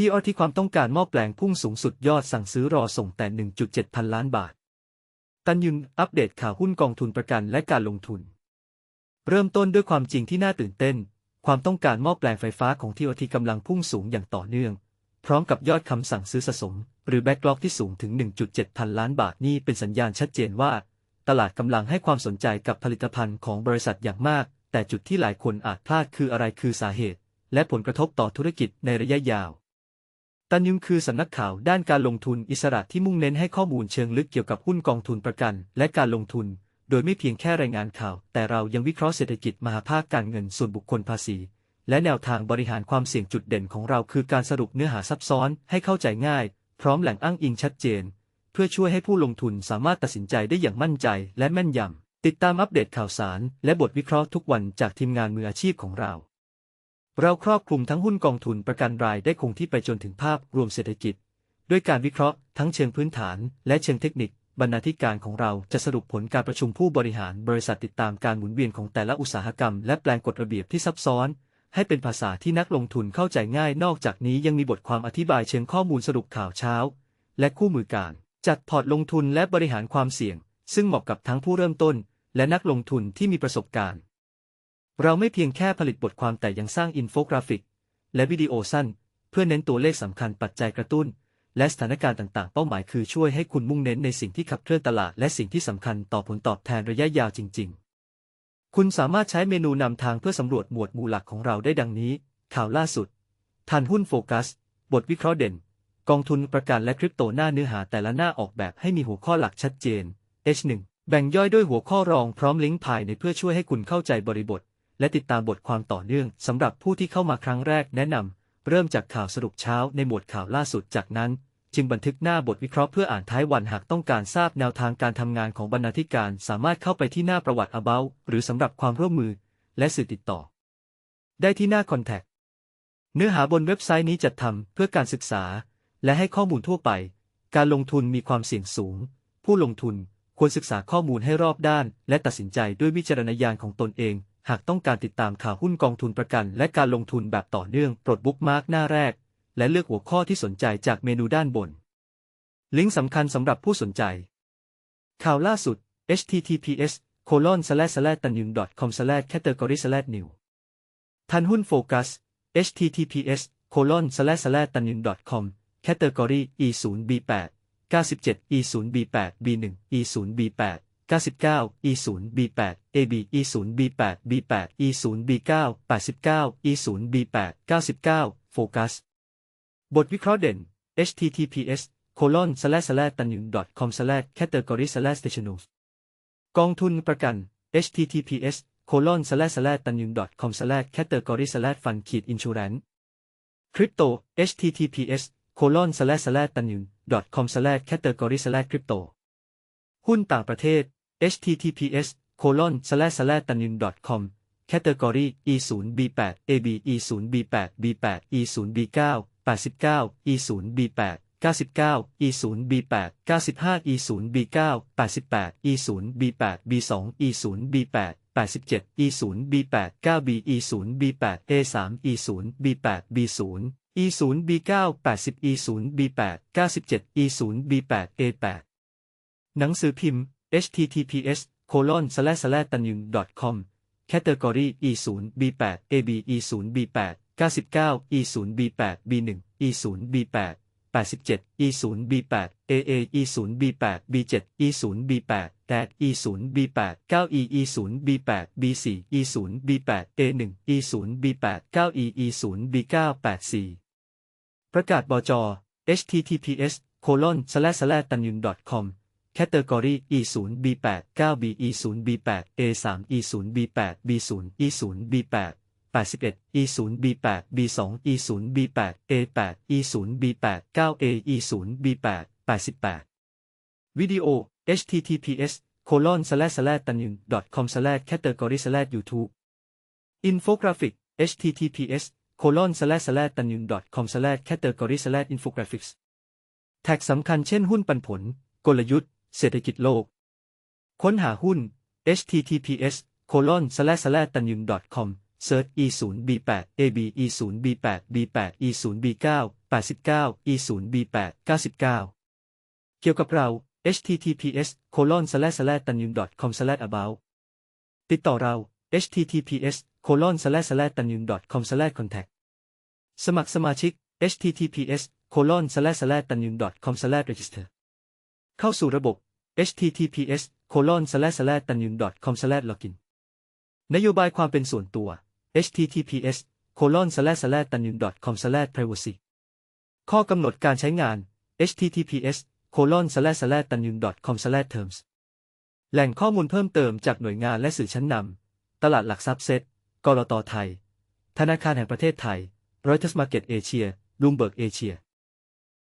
ที่อ้อที่ความต้องการหม้อแปลงพุ่งสูงสุดยอดสั่งซื้อรอส่งแต่ 1.7 พันล้านบาท ตันยุนอัปเดตข่าวหุ้นกองทุนประกันและการลงทุน เริ่มต้นด้วยความจริงที่น่าตื่นเต้น ความต้องการหม้อแปลงไฟฟ้าของที่อทีกำลังพุ่งสูงอย่างต่อเนื่อง พร้อมกับยอดคำสั่งซื้อสะสม หรือแบ็กล็อกที่สูงถึง 1.7 พันล้านบาทนี่เป็นสัญญาณชัดเจนว่า ตลาดกำลังให้ความสนใจกับผลิตภัณฑ์ของบริษัทอย่างมาก แต่จุดที่หลายคนอาจพลาดคืออะไรคือสาเหตุ และผลกระทบต่อธุรกิจในระยะยาว ตันยุงคือสำนักข่าวด้านการลงทุนอิสระที่มุ่งเน้นให้ข้อมูลเชิงลึกเกี่ยวกับหุ้นกองทุนประกัน และการลงทุน โดยไม่เพียงแค่รายงานข่าว แต่เรายังวิเคราะห์เศรษฐกิจมหาภาคการเงินส่วนบุคคลภาษี และแนวทางบริหารความเสี่ยงจุดเด่นของเราคือการสรุปเนื้อหาซับซ้อนให้เข้าใจง่าย พร้อมแหล่งอ้างอิงชัดเจน เพื่อช่วยให้ผู้ลงทุนสามารถตัดสินใจได้อย่างมั่นใจและแม่นยำติดตามอัปเดตข่าวสาร และบทวิเคราะห์ทุกวันจากทีมงานมืออาชีพของเรา เราครอบคลุมทั้งหุ้นกองทุนประกันรายได้คงที่ไปจนถึงภาพรวมเศรษฐกิจ ด้วยการวิเคราะห์ทั้งเชิงพื้นฐานและเชิงเทคนิค บรรณาธิการของเราจะสรุปผลการประชุมผู้บริหารบริษัทติดตามการหมุนเวียนของแต่ละอุตสาหกรรม และแปลงกฎระเบียบที่ซับซ้อน ให้เป็นภาษาที่นักลงทุนเข้าใจง่าย นอกจากนี้ยังมีบทความอธิบายเชิงข้อมูลสรุปข่าวเช้า และคู่มือการ จัดพอร์ตลงทุนและบริหารความเสี่ยง ซึ่งเหมาะกับทั้งผู้เริ่มต้น และนักลงทุนที่มีประสบการณ์ เราไม่เพียงแค่ผลิตบทความแต่ยังสร้างอินโฟกราฟิก และวิดีโอสั้น เพื่อเน้นตัวเลขสำคัญปัจจัยกระตุ้น และสถานการณ์ต่างๆ เป้าหมายคือช่วยให้คุณมุ่งเน้นในสิ่งที่ขับเคลื่อนตลาด และสิ่งที่สำคัญต่อผลตอบแทนระยะยาวจริง ๆ คุณสามารถใช้เมนูนำทางเพื่อสำรวจหมวดหมู่หลักของเราได้ดังนี้ ข่าวล่าสุดทันหุ้นโฟกัส บทวิเคราะห์เด่น กองทุนประกันและคริปโตหน้าเนื้อหาแต่ละหน้าออกแบบให้มีหัวข้อหลักชัดเจน H1 แบ่งย่อยด้วยหัวข้อรองพร้อมลิงก์ภายในเพื่อช่วยให้คุณเข้าใจบริบท และติดตามบทความต่อเนื่องสำหรับผู้ที่เข้ามาครั้งแรกแนะนำเริ่มจากข่าวสรุปเช้าในหมวดข่าวล่าสุดจากนั้น จึงบันทึกหน้าบทวิเคราะห์เพื่ออ่านท้ายวันหากต้องการทราบแนวทางการทำงานของบรรณาธิการสามารถเข้าไปที่หน้าประวัติ About หรือสำหรับความร่วมมือ และสื่อติดต่อ ได้ที่หน้า Contact เนื้อหาบนเว็บไซต์นี้จัดทำเพื่อการศึกษา และให้ข้อมูลทั่วไป การลงทุนมีความเสี่ยงสูง ผู้ลงทุนควรศึกษาข้อมูลให้รอบด้าน และตัดสินใจด้วยวิจารณญาณของตนเอง หากต้องการติดตามข่าวหุ้นกองทุนประกัน และการลงทุนแบบต่อเนื่องโปรดบุ๊กมาร์กหน้าแรก และเลือกหัวข้อที่สนใจจากเมนูด้านบน ลิงก์สำคัญสำหรับผู้สนใจ ข่าวล่าสุด https colon slash slash ตันยุง com slash category slash new ทันหุ้นโฟกัส https colon slash slash ตันยุง com category e 0 b 8 97 e 0 b 8 b 1 e 0 b 8 99 e 0 b 8 ab e 0 b 8 b 8 e 0 b 9 89 e 0 b 8 99 โฟกัส บทวิเคราะห์เด่น https colon slash slash ตันยุง com slash category slash stationals กองทุนประกัน https colon slash slash ตันยุง com slash category slash fund ขีด insurance คริปโต https colon slash slash ตันยุง com slash category slash crypto หุ้นต่างประเทศ https colon slash slash ตันยุง com category e 0 b 8 ab e 0 b 8 b 8 e 0 b 9 89 e 0 b 8 99 e 0 b 8 95 e 0 b 9 88 e 0 b 8 b 2 e 0 b 8 87 e 0 b 8 9 b e 0 b 8 a 3 e 0 b 8 b 0 e 0 b 9 80 e 0 b 8 97 e 0 b 8 a 8หนังสือพิมพ์ https colon slash slash ตันยุง com category e 0 b 8 ab e 0 b 8 99 e 0 b 8 b 1 e 0 b 8 87 e 0 b 8 aa e 0 b 8 b 7 e 0 b 8 dad e 0 b 8 9 e e 0 b 8 b 4 e 0 b 8 a 1 e 0 b 8 9 e e 0 b 9 8 4ประกาศบจ https colon slash slash ตันยุน com category e 0 b 8 9 b e 0 b 8 a 3 e 0 b 8 b 0 e 0 b 8 81 e 0 b 8 b 2 e 0 b 8 a 8 e 0 b 8 9 a e 0 b 8 88 วิดีโอ https colon slash slash ตันยุน com slash category slash youtube อินโฟกราฟิก https colon slash slash ตันยุน com slash category slash infographics แท็กสำคัญเช่นหุ้นปันผล กลยุทธ์ เศรษฐกิจโลก ค้นหาหุ้น https colon slash slash ตันยุน com Search e 0 b 8 ab e 0 b 8 b 8 e 0 b 9 89 e 0 b 8 99 เกี่ยวกับเรา https colon slash slash ตันยุง com slash about ติดต่อเรา https colon slash slash ตันยุง com slash contact สมัครสมาชิก https colon slash slash ตันยุง com slash register เข้าสู่ระบบ https colon slash t a n y u n com slash login นโยบายความเป็นส่วนตัว https colon slash t a n y u n com slash privacy ข้อกำหนดการใช้งาน https colon slash t a n y u n com slash terms แหล่งข้อมูลเพิ่มเติมจากหน่วยงานและสื่อชั้นนำ ตลาดหลักทรัพย์เซตกรตไทย ธนาคารแห่งประเทศไทยรอยเตอร์สมาร์เก็ตเอเชียลูมเบิร์กเอเชีย